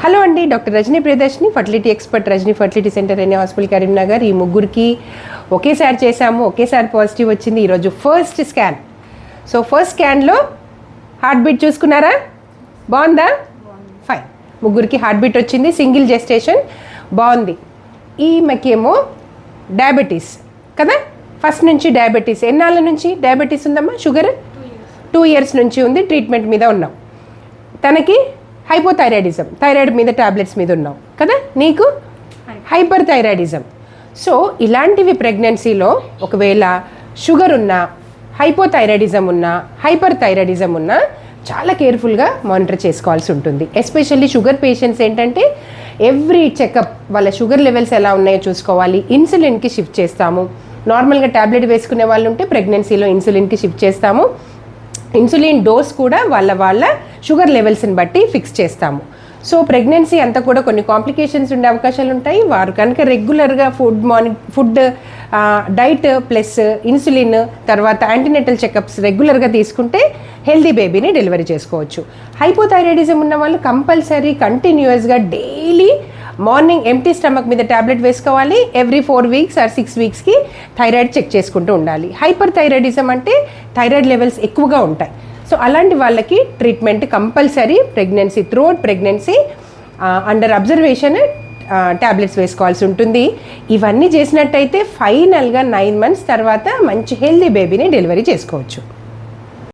Hello అండి doctor Rajani Priyadarshini fertility expert Rajani fertility centre అనే hospital Karimnagar ఈ ముగ్గురికి ఒకేసారి చేశాము ఒకేసారి పాజిటివ్ వచ్చింది. ఈరోజు ఫస్ట్ స్కాన్. సో ఫస్ట్ స్కాన్లో హార్ట్ బీట్ చూసుకున్నారా? బాగుందా? ఫైన్. ముగ్గురికి హార్ట్ బీట్ వచ్చింది సింగిల్ జెస్టేషన్. బాగుంది. ఈమెకేమో డయాబెటీస్. కదా? ఫస్ట్ నుంచి డయాబెటీస్. ఎన్నాళ్ళ నుంచి డయాబెటీస్ ఉందమ్మా? షుగర్? టూ ఇయర్స్ నుంచి ఉంది ట్రీట్మెంట్ మీద ఉన్నాం. తనకి హైపోథైరాయిడిజం థైరాయిడ్ మీద టాబ్లెట్స్ మీద ఉన్నాం కదా? నీకు? హైపర్ థైరాయిడిజం సో ఇలాంటివి ప్రెగ్నెన్సీలో ఒకవేళ షుగర్ ఉన్నా హైపోథైరాయిడిజం ఉన్నా హైపర్ థైరాయిడిజం ఉన్నా చాలా కేర్ఫుల్గా మానిటర్ చేసుకోవాల్సి ఉంటుంది. ఎస్పెషల్లీ షుగర్ పేషెంట్స్ ఏంటంటే ఎవ్రీ చెకప్ వాళ్ళ షుగర్ లెవెల్స్ ఎలా ఉన్నాయో చూసుకోవాలి. ఇన్సులిన్కి షిఫ్ట్ చేస్తాము. నార్మల్గా ట్యాబ్లెట్ వేసుకునే వాళ్ళు ఉంటే ప్రెగ్నెన్సీలో ఇన్సులిన్కి షిఫ్ట్ చేస్తాము. ఇన్సులిన్ డోస్ కూడా వాళ్ళ వాళ్ళ షుగర్ లెవెల్స్ని బట్టి ఫిక్స్ చేస్తాము. సో ప్రెగ్నెన్సీ అంతా కూడా కొన్ని కాంప్లికేషన్స్ ఉండే అవకాశాలు ఉంటాయి. వారు కనుక రెగ్యులర్గా food morning food diet plus insulin తర్వాత యాంటీనెటల్ చెకప్స్ రెగ్యులర్గా తీసుకుంటే హెల్దీ బేబీని డెలివరీ చేసుకోవచ్చు. హైపోథైరాయిడిజం ఉన్న వాళ్ళు కంపల్సరీ కంటిన్యూస్గా డైలీ మార్నింగ్ ఎంటీ స్టమక్ మీద ట్యాబ్లెట్ వేసుకోవాలి. Every four weeks or six వీక్స్కి thyroid check చేసుకుంటూ ఉండాలి. హైపర్ థైరాయిడిజం అంటే థైరాయిడ్ లెవెల్స్ ఎక్కువగా ఉంటాయి. సో అలాంటి వాళ్ళకి treatment compulsory pregnancy throughout pregnancy under observation tablets వేసుకోవాల్సి ఉంటుంది. ఇవన్నీ చేసినట్టయితే ఫైనల్గా నైన్ మంత్స్ తర్వాత మంచి హెల్దీ బేబీని డెలివరీ చేసుకోవచ్చు.